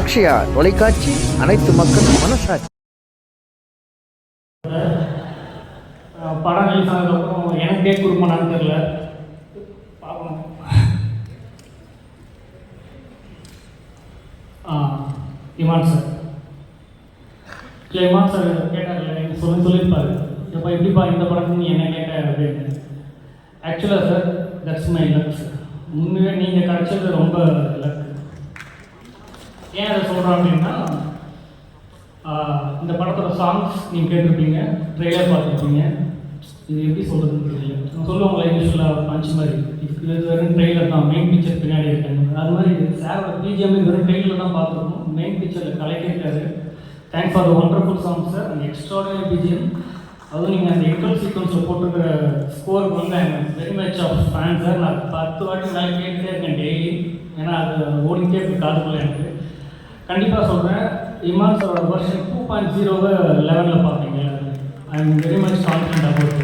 அக்ஷயா தொலைக்காட்சி அனைத்து மக்களும் மனசாட்சி. படங்கள் படம் ரிலீஸ் ஆனதுக்கப்புறம் எனக்கு தெரில பார்க்கணும். ஆ இமான் சார். இல்லை இமான் சார் கேட்டார்ல எனக்கு சொல்லி சொல்லியிருப்பாரு. எப்போ எப்படிப்பா இந்த படத்துக்கு என்ன கேட்டார் அப்படின்னு ஆக்சுவலாக sir that's my luck sir உண்மையாக நீங்கள் கிடைச்சது ரொம்ப லக் ஏன் அதை சொல்கிறோம் அப்படின்னா இந்த படத்தோட சாங்ஸ் நீங்கள் கேட்டிருப்பீங்க ட்ரெய்லர் பார்த்துருப்பீங்க. இது எப்படி சொல்கிறதுன்னு தெரியல. நான் சொல்லுவாங்களே யூஸ்வலாக பஞ்ச் மாதிரி. இது வெறும் ட்ரெய்லர் தான். மெயின் பிக்சர் பின்னாடி இருக்காங்க அது மாதிரி சாரோட பிஜிஎம் வெறும் ட்ரெய்லர் தான் பார்த்துருக்கோம். மெயின் பிக்சரில் கலக்கியிருக்காரு thanks for the wonderful song sir அந்த எக்ஸ்ட்ராடினரி பிஜிஎம் அதுவும் நீங்கள் அந்த இன்டர் சீக்வன்ஸில் போட்டிருக்கிற ஸ்கோருக்கு வந்து எனக்கு very much of fan sir நான் பத்து வாட்டி மேலே கேட்டுகிட்டே இருக்கேன் டெய்லி ஏன்னா அது ஓடிக்கிட்டே இருக்கு காதுக்குள்ளே எனக்கு. கண்டிப்பாக சொல்கிறேன் இமான் சாரோட வெர்ஷன் டூ பாயிண்ட் ஜீரோவை லெவனில் பார்த்தீங்க. I am very much confident about